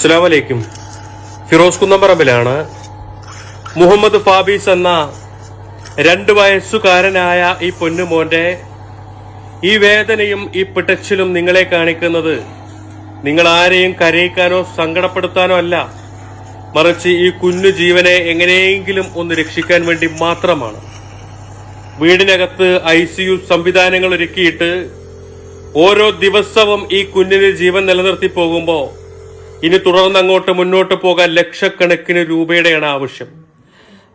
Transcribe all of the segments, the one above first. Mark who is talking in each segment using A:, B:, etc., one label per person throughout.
A: അസ്സലാമലൈക്കും. ഫിറോസ് കുന്നമ്പറമ്പിലാണ്. മുഹമ്മദ് ഫാബീസ് എന്ന രണ്ട് വയസ്സുകാരനായ ഈ പൊന്നുമോന്റെ ഈ വേദനയും ഈ പിടച്ചിലും നിങ്ങളെ കാണിക്കുന്നത് നിങ്ങൾ ആരെയും കരയിക്കാനോ സങ്കടപ്പെടുത്താനോ അല്ല. മറിച്ച് ഈ കുഞ്ഞു ജീവനെ എങ്ങനെയെങ്കിലും ഒന്ന് രക്ഷിക്കാൻ വേണ്ടി മാത്രമാണ്. വീടിനകത്ത് ഐ സി യു സംവിധാനങ്ങൾ ഒരുക്കിയിട്ട് ഓരോ ദിവസവും ഈ കുഞ്ഞിന് ജീവൻ നിലനിർത്തി പോകുമ്പോ ഇനി തുടർന്ന് അങ്ങോട്ട് മുന്നോട്ട് പോകാൻ ലക്ഷക്കണക്കിന് രൂപയുടെയാണ് ആവശ്യം.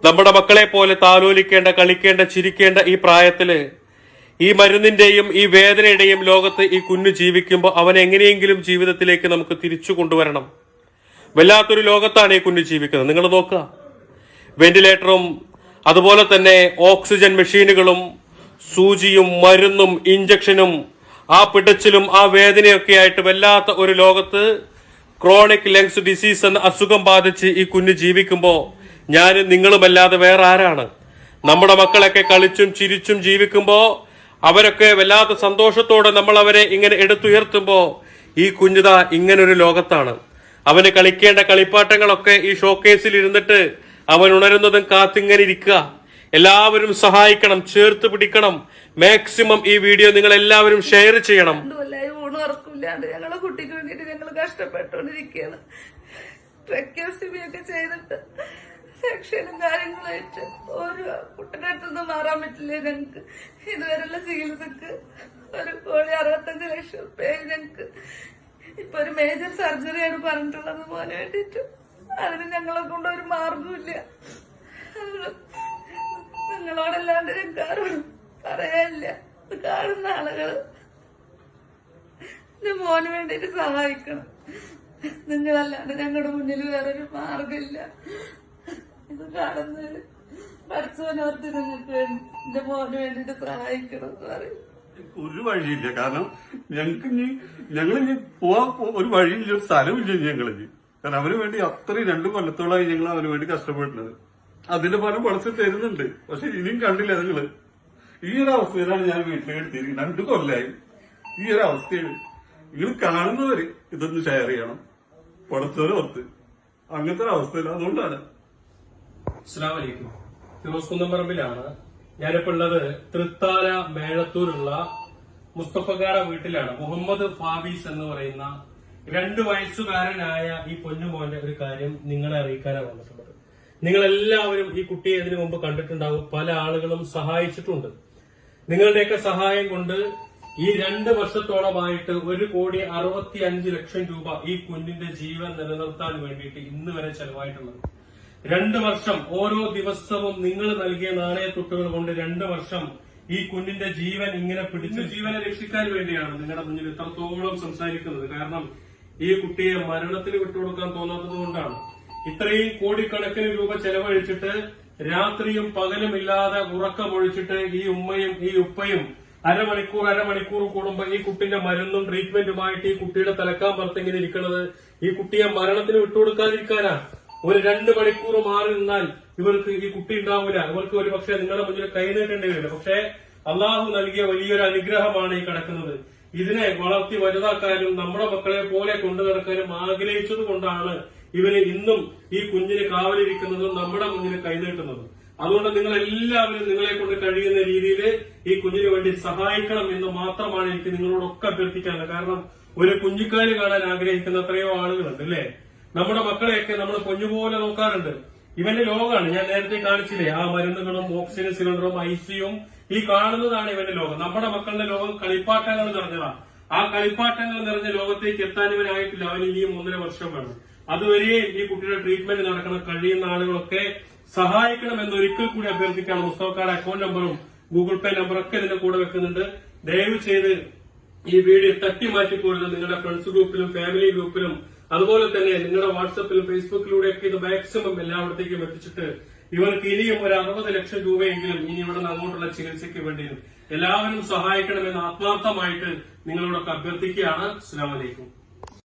A: നമ്മുടെ മക്കളെ പോലെ താലോലിക്കേണ്ട കളിക്കേണ്ട ചിരിക്കേണ്ട ഈ പ്രായത്തിൽ ഈ മരുന്നിന്റെയും ഈ വേദനയുടെയും ലോകത്ത് ഈ കുഞ്ഞു ജീവിക്കുമ്പോൾ അവൻ എങ്ങനെയെങ്കിലും ജീവിതത്തിലേക്ക് നമുക്ക് തിരിച്ചു കൊണ്ടുവരണം. വല്ലാത്തൊരു ലോകത്താണ് ഈ കുഞ്ഞു ജീവിക്കുന്നത്. നിങ്ങൾ നോക്കുക. വെന്റിലേറ്ററും അതുപോലെ തന്നെ ഓക്സിജൻ മെഷീനുകളും സൂചിയും മരുന്നും ഇഞ്ചക്ഷനും ആ പിടച്ചിലും ആ വേദനയൊക്കെ ആയിട്ട് വല്ലാത്ത ഒരു ലോകത്ത് ക്രോണിക് ലങ്സ് ഡിസീസ് എന്ന അസുഖം ബാധിച്ച് ഈ കുഞ്ഞ് ജീവിക്കുമ്പോൾ ഞാൻ നിങ്ങളുമല്ലാതെ വേറെ ആരാണ്? നമ്മുടെ മക്കളൊക്കെ കളിച്ചും ചിരിച്ചും ജീവിക്കുമ്പോൾ അവരൊക്കെ വല്ലാത്ത സന്തോഷത്തോടെ നമ്മൾ അവരെ ഇങ്ങനെ എടുത്തുയർത്തുമ്പോ ഈ കുഞ്ഞുത ഇങ്ങനൊരു ലോകത്താണ്. അവന് കളിക്കേണ്ട കളിപ്പാട്ടങ്ങളൊക്കെ ഈ ഷോക്കേസിൽ ഇരുന്നിട്ട് അവൻ ഉണരുന്നതും കാത്തിങ്ങനെ ഇരിക്കുക. എല്ലാവരും സഹായിക്കണം ചേർത്ത് പിടിക്കണം. മാക്സിമം ഈ വീഡിയോ നിങ്ങൾ എല്ലാവരും ഷെയർ ചെയ്യണം
B: ഊണ് ഉറക്കില്ലാണ്ട് ഞങ്ങളെ കുട്ടിക്ക് വേണ്ടിട്ട് ഞങ്ങൾ കഷ്ടപ്പെട്ടുകൊണ്ടിരിക്കുകയാണ് ട്രെക്കോസ്റ്റമി ഒക്കെ ചെയ്തിട്ട് സെക്ഷനും കാര്യങ്ങളായിട്ട് ഒരു കുട്ടിയുടെ അടുത്തുനിന്ന് മാറാൻ പറ്റില്ല ഞങ്ങക്ക്? ഇതുവരെയുള്ള ചികിത്സക്ക് ഒരു കോടി അറുപത്തഞ്ച് ലക്ഷം റുപ്യ ഞങ്ങക്ക്. ഇപ്പൊ ഒരു മേജർ സർജറിയാണ് പറഞ്ഞിട്ടുള്ളത് പോലെ വേണ്ടിട്ട് അതിന് ഞങ്ങളെ കൊണ്ട് ഒരു മാർഗമില്ല നിങ്ങളോടല്ലാണ്ട് ഞങ്ങൾക്ക് ആരും പറയാനില്ല. കാണുന്ന ആളുകൾ എന്റെ മോന് വേണ്ടിട്ട് സഹായിക്കണം. നിങ്ങളല്ലാണ്ട് ഞങ്ങളുടെ മുന്നിൽ വേറൊരു മാർഗമില്ല ഇത് കാണുന്നത് പഠിച്ചവനോർത്ത് നിങ്ങൾക്ക് എന്റെ മോന് വേണ്ടിട്ട് സഹായിക്കണം എന്ന് പറയും.
C: ഒരു വഴിയില്ല. കാരണം ഞങ്ങൾക്ക് ഇനി ഞങ്ങൾ ഇനി പോവാൻ ഒരു വഴിയില്ല ഒരു സ്ഥലമില്ല ഞങ്ങളിനി കാരണം അവന് വേണ്ടി അത്രയും രണ്ടു കൊല്ലത്തോളമായി ഞങ്ങൾ അവന് വേണ്ടി കഷ്ടപ്പെടുന്നത് അതിന്റെ ഫലം പടച്ച് തരുന്നുണ്ട്. പക്ഷെ ഇനിയും കണ്ടില്ല നിങ്ങൾ ഈ ഒരു അവസ്ഥയിലാണ് ഞാൻ വീട്ടിലേക്ക് എടുത്തിരിക്കുന്നത് രണ്ടു കൊല്ലായി. ഈ ഒരു അവസ്ഥയിൽ നിങ്ങൾ കാണുന്നവര് ഇതൊന്ന് ഷെയർ ചെയ്യണം. പടച്ചവരൊത്ത് അങ്ങനത്തെ ഒരു അവസ്ഥയില്ല അതുകൊണ്ടാണ്.
A: അസ്സലാമലൈക്കും. ഫിറോസ് കുന്നംപറമ്പിലാണ് ഞാനിപ്പോ ഉള്ളത് തൃത്താല മേളത്തൂരുള്ള മുസ്തഫക്കാര വീട്ടിലാണ്. മുഹമ്മദ് ഫാബീസ് എന്ന് പറയുന്ന രണ്ടു വയസ്സുകാരനായ ഈ പൊന്നുമോന്റെ ഒരു കാര്യം നിങ്ങളെ അറിയിക്കാനാണ് വന്നിട്ടുള്ളത്. നിങ്ങളെല്ലാവരും ഈ കുട്ടിയെ ഇതിനു മുമ്പ് കണ്ടിട്ടുണ്ടാവും. പല ആളുകളും സഹായിച്ചിട്ടുണ്ട്. നിങ്ങളുടെയൊക്കെ സഹായം കൊണ്ട് ഈ രണ്ട് വർഷത്തോളമായിട്ട് ഒരു കോടി അറുപത്തി അഞ്ച് ലക്ഷം രൂപ ഈ കുഞ്ഞിന്റെ ജീവൻ നിലനിർത്താൻ വേണ്ടിയിട്ട് ഇന്ന് വരെ ചെലവായിട്ടുള്ളത്. രണ്ട് വർഷം ഓരോ ദിവസവും നിങ്ങൾ നൽകിയ നാണയത്തുട്ടുകൾ കൊണ്ട് രണ്ട് വർഷം ഈ കുഞ്ഞിന്റെ ജീവൻ ഇങ്ങനെ പിടിച്ച് ജീവനെ രക്ഷിക്കാൻ വേണ്ടിയാണ് നിങ്ങളുടെ മുന്നിൽ ഇത്രത്തോളം സംസാരിക്കുന്നത്. കാരണം ഈ കുട്ടിയെ മരണത്തിന് വിട്ടുകൊടുക്കാൻ തോന്നാത്തത് കൊണ്ടാണ്. ഇത്രയും കോടിക്കണക്കിന് രൂപ ചെലവഴിച്ചിട്ട് രാത്രിയും പകലും ഇല്ലാതെ ഉറക്കമൊഴിച്ചിട്ട് ഈ ഉമ്മയും ഈ ഉപ്പയും അരമണിക്കൂർ അരമണിക്കൂർ കൂടുമ്പോൾ ഈ കുട്ടിന്റെ മരുന്നും ട്രീറ്റ്മെന്റുമായിട്ട് ഈ കുട്ടിയുടെ തലക്കാൻ പുറത്തെങ്ങനെ ഇരിക്കുന്നത് ഈ കുട്ടിയെ മരണത്തിന് വിട്ടുകൊടുക്കാതിരിക്കാനാ? ഒരു രണ്ട് മണിക്കൂർ മാറി നിന്നാൽ ഇവർക്ക് ഈ കുട്ടി ഉണ്ടാവില്ല ഇവർക്ക് ഒരു പക്ഷേ നിങ്ങളുടെ മുന്നിൽ കൈ നീട്ടേണ്ടി വരില്ല. പക്ഷേ അള്ളാഹു നൽകിയ വലിയൊരു അനുഗ്രഹമാണ് ഈ കിടക്കുന്നത്. ഇതിനെ വളർത്തി വലുതാക്കാനും നമ്മുടെ മക്കളെ പോലെ കൊണ്ടു നടക്കാനും ആഗ്രഹിച്ചത് ഇവർ ഇന്നും ഈ കുഞ്ഞിന് കാവലിരിക്കുന്നതും നമ്മുടെ മുന്നിൽ കൈനീട്ടുന്നതും അതുകൊണ്ട് നിങ്ങൾ എല്ലാവരും നിങ്ങളെ കൊണ്ട് കഴിയുന്ന രീതിയിൽ ഈ കുഞ്ഞിന് വേണ്ടി സഹായിക്കണം എന്ന് മാത്രമാണ് എനിക്ക് നിങ്ങളോടൊക്കെ അഭ്യർത്ഥിക്കാനുള്ളത്. കാരണം ഒരു കുഞ്ഞിക്കാൽ കാണാൻ ആഗ്രഹിക്കുന്ന എത്രയോ ആളുകളുണ്ട് അല്ലേ? നമ്മുടെ മക്കളെയൊക്കെ നമ്മൾ കൊഞ്ഞുപോലെ നോക്കാറുണ്ട്. ഇവന്റെ ലോകമാണ്. ഞാൻ നേരത്തെ കാണിച്ചില്ലേ ആ മരുന്നുകളും ഓക്സിജൻ സിലിണ്ടറും ഐസിയും ഈ കാണുന്നതാണ് ഇവന്റെ ലോകം. നമ്മുടെ മക്കളുടെ ലോകം കളിപ്പാട്ടങ്ങൾ നിറഞ്ഞതാണ് ആ കളിപ്പാട്ടങ്ങൾ നിറഞ്ഞ ലോകത്തേക്ക് എത്താൻ ഇവനായിട്ടില്ല. അവന് ഇനിയും ഒന്നര വർഷം വേണം. അതുവരെയും ഈ കുട്ടിയുടെ ട്രീറ്റ്മെന്റ് നടക്കണം. കഴിയുന്ന ആളുകളൊക്കെ സഹായിക്കണം എന്ന് ഒരിക്കൽ കൂടി അഭ്യർത്ഥിക്കാണ് മുസ്തഫക്കാരുടെ അക്കൗണ്ട് നമ്പറും ഗൂഗിൾ പേ നമ്പറും ഒക്കെ ഇതിന്റെ കൂടെ വെക്കുന്നുണ്ട്. ദയവ് ചെയ്ത് ഈ വീഡിയോ തട്ടി മാറ്റിപ്പോരുത് നിങ്ങളുടെ ഫ്രണ്ട്സ് ഗ്രൂപ്പിലും ഫാമിലി ഗ്രൂപ്പിലും അതുപോലെ തന്നെ നിങ്ങളുടെ വാട്സപ്പിലും ഫേസ്ബുക്കിലൂടെയൊക്കെ ഇത് മാക്സിമം എല്ലായിടത്തേക്കും എത്തിച്ചിട്ട് ഇവർക്ക് ഇനിയും ഒരു അറുപത് ലക്ഷം രൂപയെങ്കിലും ഇനി ഇവിടെ നിന്ന് അങ്ങോട്ടുള്ള ചികിത്സയ്ക്ക് വേണ്ടിയും എല്ലാവരും സഹായിക്കണമെന്ന് ആത്മാർത്ഥമായിട്ട് നിങ്ങളോടൊക്കെ അഭ്യർത്ഥിക്കുകയാണ്. അസ്സാം വലൈക്കും